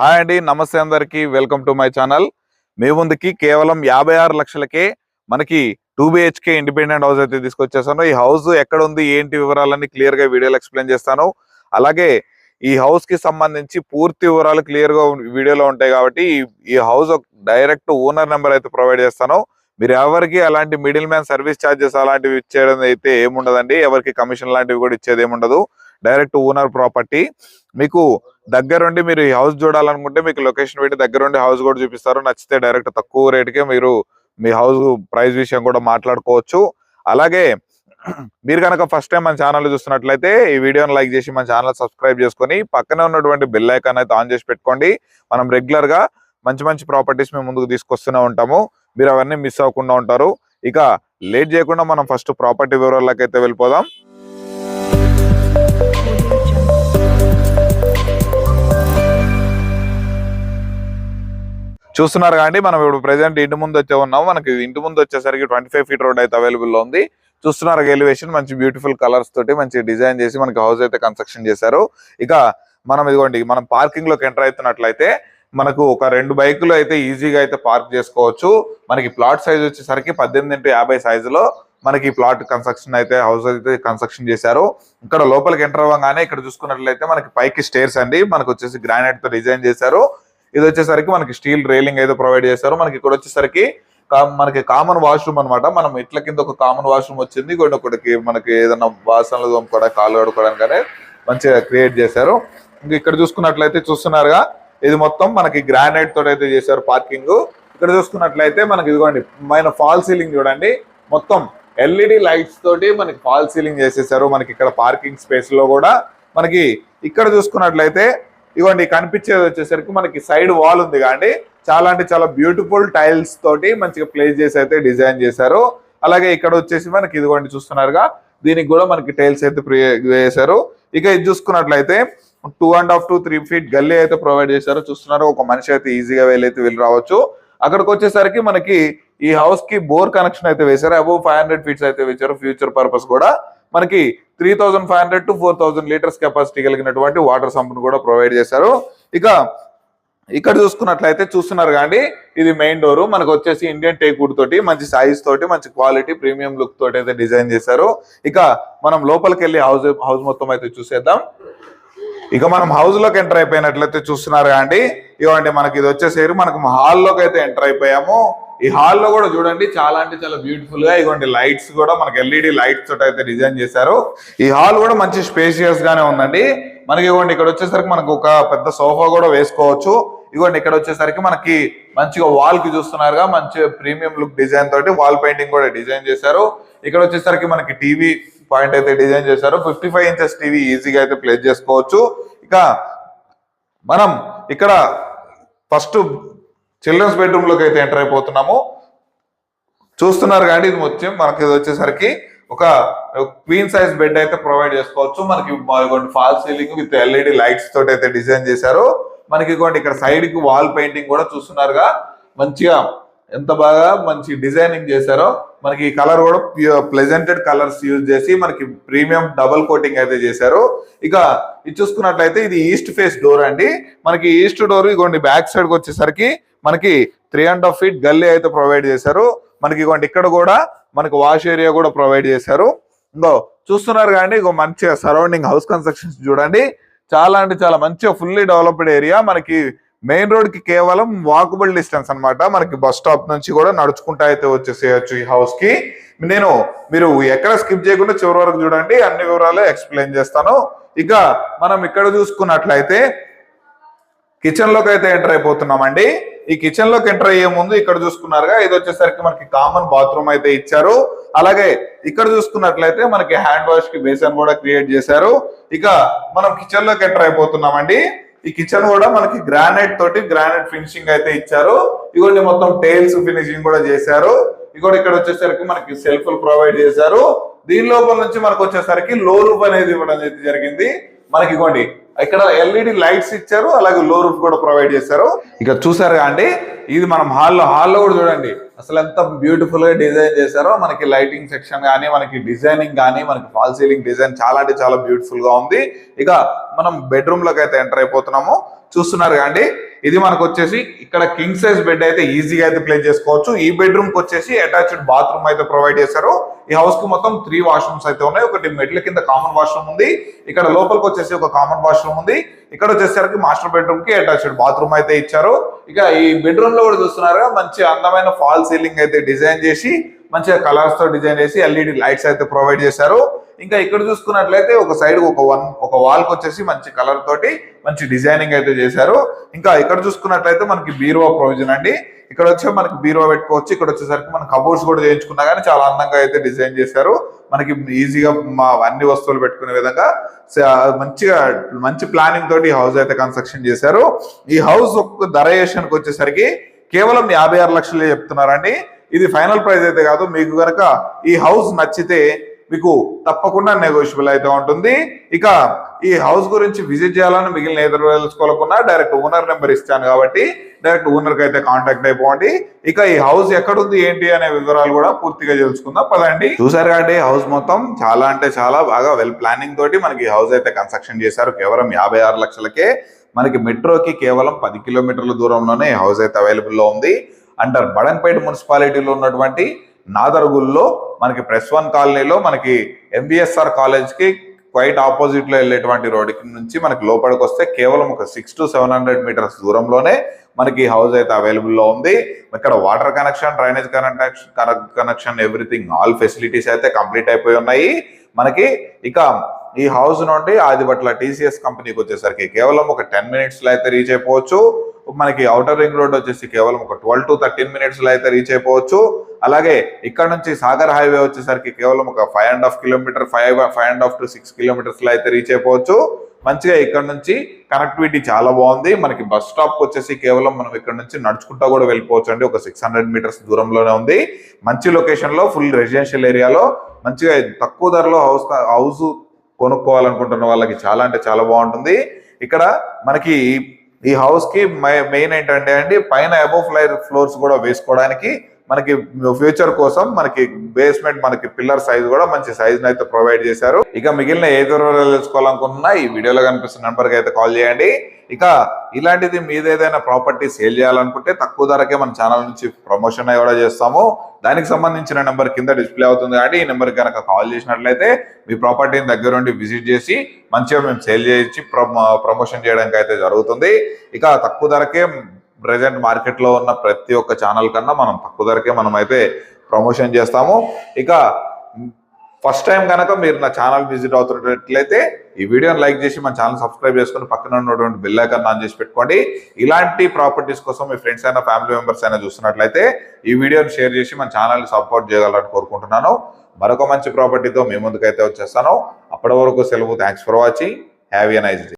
Hi అండి నమస్తే అందరికీ. Welcome to my channel. మీ ముందుకి కేవలం యాభై ఆరు లక్షలకే మనకి టూ బిహెచ్కే ఇండిపెండెంట్ హౌస్ అయితే తీసుకొచ్చేసాను. ఈ హౌస్ ఎక్కడ ఉంది ఏంటి వివరాలన్నీ క్లియర్గా వీడియోలో ఎక్స్ప్లెయిన్ చేస్తాను. అలాగే ఈ హౌస్కి సంబంధించి పూర్తి వివరాలు క్లియర్గా వీడియోలో ఉంటాయి కాబట్టి ఈ- ఈ హౌస్ డైరెక్ట్ ఓనర్ నెంబర్ అయితే ప్రొవైడ్ చేస్తాను. మీరు ఎవరికి అలాంటి మిడిల్ మ్యాన్ సర్వీస్ ఛార్జెస్ అలాంటివి ఇచ్చేయడం అయితే ఏముండదండి. ఎవరికి కమిషన్ లాంటివి కూడా ఇచ్చేది ఏముండదు. Direct owner property. మీకు దగ్గరుండి మీరు ఈ హౌస్ చూడాలనుకుంటే మీకు లొకేషన్ పెట్టి దగ్గరుండి హౌస్ కూడా చూపిస్తారు. నచ్చితే డైరెక్ట్ తక్కువ రేటుకే మీరు మీ హౌస్ ప్రైస్ విషయం కూడా మాట్లాడుకోవచ్చు. అలాగే మీరు కనుక ఫస్ట్ టైం మన ఛానల్ చూస్తున్నట్లయితే ఈ వీడియోని లైక్ చేసి మన ఛానల్ సబ్స్క్రైబ్ చేసుకొని పక్కనే ఉన్నటువంటి బెల్ ఐకాన్ అయితే ఆన్ చేసి పెట్టుకోండి. మనం రెగ్యులర్గా మంచి మంచి ప్రాపర్టీస్ మేము ముందుకు తీసుకొస్తూనే ఉంటాము. మీరు అవన్నీ మిస్ అవ్వకుండా ఉంటారు. ఇక లేట్ చేయకుండా మనం ఫస్ట్ ప్రాపర్టీ వివరాలకైతే అయితే వెళ్ళిపోదాం. చూస్తున్నారు కానీ మనం ఇప్పుడు ప్రెసెంట్ ఇంటి ముందు వచ్చే ఉన్నాం మనకి ఇంటి ముందు వచ్చేసరికి ట్వంటీ ఫైవ్ ఫీట్ రోడ్ అయితే అవైలబుల్లో ఉంది. చూస్తున్నారు ఎలివేషన్ మంచి బ్యూటిఫుల్ కలర్స్ తోటి మంచి డిజైన్ చేసి మనకి హౌస్ అయితే కన్స్ట్రక్షన్ చేశారు. ఇక మనం ఇదిగోండి మనం పార్కింగ్లోకి ఎంటర్ అవుతున్నట్లయితే మనకు ఒక రెండు బైకులు అయితే ఈజీగా అయితే పార్క్ చేసుకోవచ్చు. మనకి ప్లాట్ సైజ్ వచ్చేసరికి పద్దెనిమిది ఇంటూ యాభై సైజులో మనకి ప్లాట్ కన్స్ట్రక్షన్ అయితే హౌస్ అయితే కన్స్ట్రక్షన్ చేశారు. ఇక్కడ లోపలికి ఎంటర్ అవ్వగానే ఇక్కడ చూసుకున్నట్లయితే మనకి పైకి స్టేర్స్ అండి. మనకు వచ్చేసి గ్రానైట్తో డిజైన్ చేశారు. ఇది వచ్చేసరికి మనకి స్టీల్ రైలింగ్ అయితే ప్రొవైడ్ చేశారు. మనకి ఇక్కడ వచ్చేసరికి మనకి కామన్ వాష్రూమ్ అన్నమాట. మనం ఇట్ల కింద ఒక కామన్ వాష్రూమ్ వచ్చింది. ఇంకొకటి ఒకటికి మనకి ఏదైనా వాసనలు తోముకోవడానికి కాళ్ళు కడుకోవడానికి కానీ మంచిగా క్రియేట్ చేశారు. ఇంక ఇక్కడ చూసుకున్నట్లయితే చూస్తున్నారుగా ఇది మొత్తం మనకి గ్రానైట్ తోటి అయితే చేశారు పార్కింగ్ ఇక్కడ చూసుకున్నట్లయితే మనకి ఇదిగోండి మన ఫాల్ సీలింగ్ చూడండి. మొత్తం ఎల్ఈడి లైట్స్ తోటి మనకి ఫాల్ సీలింగ్ చేసేసారు. మనకి ఇక్కడ పార్కింగ్ స్పేస్లో కూడా మనకి ఇక్కడ చూసుకున్నట్లయితే ఇదిగోండి కనిపించేది వచ్చేసరికి మనకి సైడ్ వాల్ ఉంది కానీ చాలా అంటే చాలా బ్యూటిఫుల్ టైల్స్ తోటి మంచిగా ప్లేస్ చేసి అయితే డిజైన్ చేశారు. అలాగే ఇక్కడ వచ్చేసి మనకి ఇదిగోండి చూస్తున్నారుగా దీనికి కూడా మనకి టైల్స్ అయితే ప్రి- వేశారు. ఇక ఇది చూసుకున్నట్లయితే two and half to three feet గల్లీ అయితే ప్రొవైడ్ చేశారు. చూస్తున్నారు ఒక మనిషి అయితే ఈజీగా వెళ్ళైతే వెళ్ళి రావచ్చు. అక్కడికి వచ్చేసరికి మనకి ఈ హౌస్కి బోర్ కనెక్షన్ అయితే వేశారు. అబౌవ్ ఫైవ్ హండ్రెడ్ ఫీట్స్ అయితే వేశారు ఫ్యూచర్ పర్పస్ కూడా. మనకి three thousand five hundred to four thousand litres capacity కలిగినటువంటి వాటర్ సంప్ను కూడా ప్రొవైడ్ చేశారు. ఇక ఇక్కడ చూసుకున్నట్లయితే చూస్తున్నారు కానీ ఇది మెయిన్ డోర్. మనకు వచ్చేసి ఇండియన్ టేక్వుడ్ తోటి మంచి సైజ్ తోటి మంచి క్వాలిటీ ప్రీమియం లుక్ తోటి అయితే డిజైన్ చేశారు. ఇక మనం లోపలికి వెళ్ళి హౌస్ హౌస్ మొత్తం అయితే చూసేద్దాం. ఇక మనం హౌస్లోకి ఎంటర్ అయిపోయినట్లయితే చూస్తున్నారు కానీ ఇవ్వండి మనకి ఇది వచ్చేసేరు. మనకు హాల్లోకి అయితే ఎంటర్ అయిపోయాము. ఈ హాల్లో కూడా చూడండి చాలా అంటే చాలా బ్యూటిఫుల్గా ఇవ్వండి లైట్స్ కూడా మనకి ఎల్ఈడి లైట్స్ తోటి అయితే డిజైన్ చేశారు. ఈ హాల్ కూడా మంచి స్పేషియస్ గానే ఉందండి. మనకి ఇవ్వండి ఇక్కడ వచ్చేసరికి మనకు ఒక పెద్ద సోఫా కూడా వేసుకోవచ్చు. ఇవ్వండి ఇక్కడ వచ్చేసరికి మనకి మంచిగా వాల్కి చూస్తున్నారుగా మంచి ప్రీమియం లుక్ డిజైన్ తోటి వాల్ పెయింటింగ్ కూడా డిజైన్ చేశారు. ఇక్కడ వచ్చేసరికి మనకి టీవీ పాయింట్ అయితే డిజైన్ చేశారు. ఫిఫ్టీ ఫైవ్ ఇంచెస్ టీవీ ఈజీగా అయితే ప్లేస్ చేసుకోవచ్చు. ఇక మనం ఇక్కడ ఫస్ట్ చిల్డ్రన్స్ బెడ్రూమ్లోకి అయితే ఎంటర్ అయిపోతున్నాము. చూస్తున్నారు కానీ ఇది మొత్తం మనకి ఇది వచ్చేసరికి ఒక క్వీన్ సైజ్ బెడ్ అయితే ప్రొవైడ్ చేసుకోవచ్చు. మనకి fall ceiling with LED lights తోటి అయితే డిజైన్ చేశారు. మనకి ఇక్కడ సైడ్కి వాల్ పెయింటింగ్ కూడా చూస్తున్నారుగా. మంచిగా ఎంత బాగా మంచి డిజైనింగ్ చేశారో. మనకి ఈ కలర్ కూడా ప్లెజెంటెడ్ కలర్స్ యూజ్ చేసి మనకి ప్రీమియం డబుల్ కోటింగ్ అయితే చేశారు. ఇక ఇది చూసుకున్నట్లయితే ఇది ఈస్ట్ ఫేస్ డోర్ అండి. మనకి ఈస్ట్ డోర్ ఇగోండి బ్యాక్ సైడ్కి వచ్చేసరికి మనకి త్రీ అండ్ హాఫ్ ఫీట్ గల్లీ అయితే ప్రొవైడ్ చేశారు. మనకి ఇగోండి ఇక్కడ కూడా మనకి వాష్ ఏరియా కూడా ప్రొవైడ్ చేశారు. ఇంకో చూస్తున్నారు కానీ ఇంకో మంచిగా సరౌండింగ్ హౌస్ కన్స్ట్రక్షన్స్ చూడండి. చాలా అంటే చాలా మంచిగా ఫుల్లీ డెవలప్డ్ ఏరియా మనకి మెయిన్ రోడ్కి కేవలం వాకబుల్ డిస్టెన్స్ అనమాట మనకి బస్ స్టాప్ నుంచి కూడా నడుచుకుంటా అయితే వచ్చేసేయచ్చు ఈ హౌస్కి. నేను మీరు ఎక్కడ స్కిప్ చేయకుండా చివరి వరకు చూడండి. అన్ని వివరాలు ఎక్స్ప్లెయిన్ చేస్తాను. ఇక మనం ఇక్కడ చూసుకున్నట్లయితే కిచెన్లోకి అయితే ఎంటర్ అయిపోతున్నామండి. ఈ కిచెన్లోకి ఎంటర్ అయ్యే ముందు ఇక్కడ చూసుకున్నారుగా ఇది వచ్చేసరికి మనకి కామన్ బాత్రూమ్ అయితే ఇచ్చారు. అలాగే ఇక్కడ చూసుకున్నట్లయితే మనకి హ్యాండ్ వాష్కి బేసన్ కూడా క్రియేట్ చేశారు. ఇక మనం కిచెన్లోకి ఎంటర్ అయిపోతున్నామండి. ఈ కిచెన్ కూడా మనకి గ్రానైట్ తోటి గ్రానైట్ ఫినిషింగ్ అయితే ఇచ్చారు. ఇగోండి మొత్తం టైల్స్ ఫినిషింగ్ కూడా చేశారు. ఇగోండి ఇక్కడ వచ్చేసరికి మనకి సెల్ఫ్లు ప్రొవైడ్ చేశారు. దీని లోపల నుంచి మనకు వచ్చేసరికి లో రూఫ్ అనేది ఇవ్వడం అయితే జరిగింది. మనకి ఇగోండి ఇక్కడ ఎల్ఈడి లైట్స్ ఇచ్చారు అలాగే లో రూఫ్ కూడా ప్రొవైడ్ చేశారు. ఇక చూసారు అండి ఇది మనం హాల్లో హాల్లో కూడా చూడండి. అసలు ఎంత బ్యూటిఫుల్గా డిజైన్ చేశారో మనకి లైటింగ్ సెక్షన్ కానీ మనకి డిజైనింగ్ కానీ మనకి ఫాల్ సీలింగ్ డిజైన్ చాలా అంటే చాలా బ్యూటిఫుల్గా ఉంది. ఇక మనం బెడ్రూమ్లోకి అయితే ఎంటర్ అయిపోతున్నాము. చూస్తున్నారు కాండి ఇది మనకు వచ్చేసి ఇక్కడ కింగ్ సైజ్ బెడ్ అయితే ఈజీగా అయితే ప్లేస్ చేసుకోవచ్చు. ఈ బెడ్రూమ్కి వచ్చేసి అటాచ్డ్ బాత్రూమ్ అయితే ప్రొవైడ్ చేశారు. ఈ హౌస్కి మొత్తం త్రీ వాష్రూమ్స్ అయితే ఉన్నాయి. ఒకటి మెట్ల కింద కామన్ వాష్రూమ్ ఉంది. ఇక్కడ లోపలికి వచ్చేసి ఒక కామన్ వాష్రూమ్ ఉంది. ఇక్కడ వచ్చేసరికి మాస్టర్ బెడ్రూమ్కి అటాచ్డ్ బాత్రూమ్ అయితే ఇచ్చారు. ఇక ఈ బెడ్రూమ్లో కూడా చూస్తున్నారుగా మంచి అందమైన ఫాల్ సీలింగ్ అయితే డిజైన్ చేసి మంచిగా కలర్స్తో డిజైన్ చేసి ఎల్ఈడి లైట్స్ అయితే ప్రొవైడ్ చేశారు. ఇంకా ఇక్కడ చూసుకున్నట్లయితే ఒక సైడ్ ఒక వన్ ఒక వాల్కి వచ్చేసి మంచి కలర్ తోటి మంచి డిజైనింగ్ అయితే చేశారు. ఇంకా ఇక్కడ చూసుకున్నట్లయితే మనకి బీరువా ప్రొవిజన్ అండి. ఇక్కడ వచ్చే మనకి బీరువా పెట్టుకోవచ్చు. ఇక్కడ వచ్చేసరికి మనం కబోర్డ్స్ కూడా చేయించుకున్నా కానీ చాలా అందంగా అయితే డిజైన్ చేశారు. మనకి ఈజీగా మా అన్ని వస్తువులు పెట్టుకునే విధంగా మంచిగా మంచి ప్లానింగ్ తోటి హౌస్ అయితే కన్స్ట్రక్షన్ చేశారు. ఈ హౌస్ ఒక్క ధర విషయానికి వచ్చేసరికి కేవలం యాభై ఆరు లక్షలే చెప్తున్నారండి. ఇది ఫైనల్ ప్రైస్ అయితే కాదు. మీకు గనక ఈ హౌస్ నచ్చితే మీకు తప్పకుండా నెగోషియబుల్ అయితే ఉంటుంది. ఇక ఈ హౌస్ గురించి విజిట్ చేయాలని మిగిలిన ఎదురు తెలుసుకోవాలనుకున్నా డైరెక్ట్ ఓనర్ నెంబర్ ఇస్తాను కాబట్టి డైరెక్ట్ ఓనర్కి అయితే కాంటాక్ట్ అయిపోండి. ఇక ఈ హౌస్ ఎక్కడుంది ఏంటి అనే వివరాలు కూడా పూర్తిగా తెలుసుకుందాం. పదండి. చూసారు కాబట్టి హౌస్ మొత్తం చాలా అంటే చాలా బాగా వెల్ ప్లానింగ్ తోటి మనకి ఈ హౌస్ అయితే కన్స్ట్రక్షన్ చేశారు. కేవలం యాభై ఆరు లక్షలకే. మనకి మెట్రోకి కేవలం పది కిలోమీటర్ల దూరంలోనే ఈ హౌస్ అయితే అవైలబుల్లో ఉంది. అండర్ బడంపేట మున్సిపాలిటీలో ఉన్నటువంటి నాదర్గుల్లో మనకి ప్రెస్ వన్ కాలనీలో మనకి ఎంబీఎస్ఆర్ కాలేజ్కి క్వైట్ ఆపోజిట్లో వెళ్ళేటువంటి రోడ్ నుంచి మనకి లోపలికి వస్తే కేవలం ఒక six to seven hundred metres దూరంలోనే మనకి హౌస్ అయితే అవైలబుల్లో ఉంది. ఇక్కడ water connection drainage connection connection everything all facilities అయితే కంప్లీట్ అయిపోయి ఉన్నాయి. మనకి ఇక ఈ హౌస్ నుండి ఆదిపట్ల టీసీఎస్ కంపెనీకి వచ్చేసరికి కేవలం ఒక టెన్ మినిట్స్లో అయితే రీచ్ అయిపోవచ్చు. మనకి అవుటర్ రింగ్ రోడ్ వచ్చేసి కేవలం ఒక ట్వెల్వ్ టు థర్టీన్ మినిట్స్లో అయితే రీచ్ అయిపోవచ్చు. అలాగే ఇక్కడ నుంచి సాగర్ హైవే వచ్చేసరికి కేవలం ఒక five and half kilometre five five and half to six కిలోమీటర్స్లో అయితే రీచ్ అయిపోవచ్చు. మంచిగా ఇక్కడ నుంచి కనెక్టివిటీ చాలా బాగుంది. మనకి బస్ స్టాప్ వచ్చేసి కేవలం మనం ఇక్కడ నుంచి నడుచుకుంటా కూడా వెళ్ళిపోవచ్చు అండి ఒక సిక్స్ హండ్రెడ్ మీటర్స్ దూరంలోనే ఉంది. మంచి లొకేషన్లో ఫుల్ రెసిడెన్షియల్ ఏరియాలో మంచిగా తక్కువ ధరలో హౌస్ హౌస్ కొనుక్కోవాలనుకుంటున్న వాళ్ళకి చాలా అంటే చాలా బాగుంటుంది. ఇక్కడ మనకి ఈ హౌస్కి మెయిన్ ఏంటంటే అండి పైన అబోవ్ ఫ్లైర్ ఫ్లోర్స్ కూడా వేసుకోవడానికి మనకి ఫ్యూచర్ కోసం మనకి బేస్మెంట్ మనకి పిల్లర్ సైజ్ కూడా మంచి సైజ్ అయితే ప్రొవైడ్ చేశారు. ఇక మిగిలిన ఏ దూరంలో తెలుసుకోవాలనుకున్నా ఈ వీడియోలో కనిపిస్తున్న నెంబర్కి అయితే కాల్ చేయండి. ఇక ఇలాంటిది మీద ఏదైనా ప్రాపర్టీ సేల్ చేయాలనుకుంటే తక్కువ ధరకే మన ఛానల్ నుంచి ప్రమోషన్ కూడా చేస్తాము. దానికి సంబంధించిన నెంబర్ కింద డిస్ప్లే అవుతుంది కాబట్టి ఈ నెంబర్ కనుక కాల్ చేసినట్లయితే మీ ప్రాపర్టీని దగ్గరుండి విజిట్ చేసి మంచిగా మేము సేల్ చేయించి ప్రమోషన్ చేయడానికి అయితే జరుగుతుంది. ఇక తక్కువ ధరకే ప్రజెంట్ మార్కెట్లో ఉన్న ప్రతి ఒక్క ఛానల్ కన్నా మనం తక్కువ ధరకే మనం అయితే ప్రమోషన్ చేస్తాము. ఇక ఫస్ట్ టైం కనుక మీరు నా ఛానల్ విజిట్ అవుతున్నట్లయితే ఈ వీడియోని లైక్ చేసి మన ఛానల్ సబ్స్క్రైబ్ చేసుకుని పక్కన ఉన్నటువంటి బిల్ ఐకాన్ ఆన్ చేసి పెట్టుకోండి. ఇలాంటి ప్రాపర్టీస్ కోసం మీ ఫ్రెండ్స్ అయినా ఫ్యామిలీ మెంబర్స్ అయినా చూస్తున్నట్లయితే ఈ వీడియోని షేర్ చేసి మన ఛానల్ సపోర్ట్ చేయగలరని కోరుకుంటున్నాను. మరొక మంచి ప్రాపర్టీతో మీ ముందుకైతే వచ్చేస్తాను. అప్పటి వరకు సెలవు. Thanks for watching have a nice day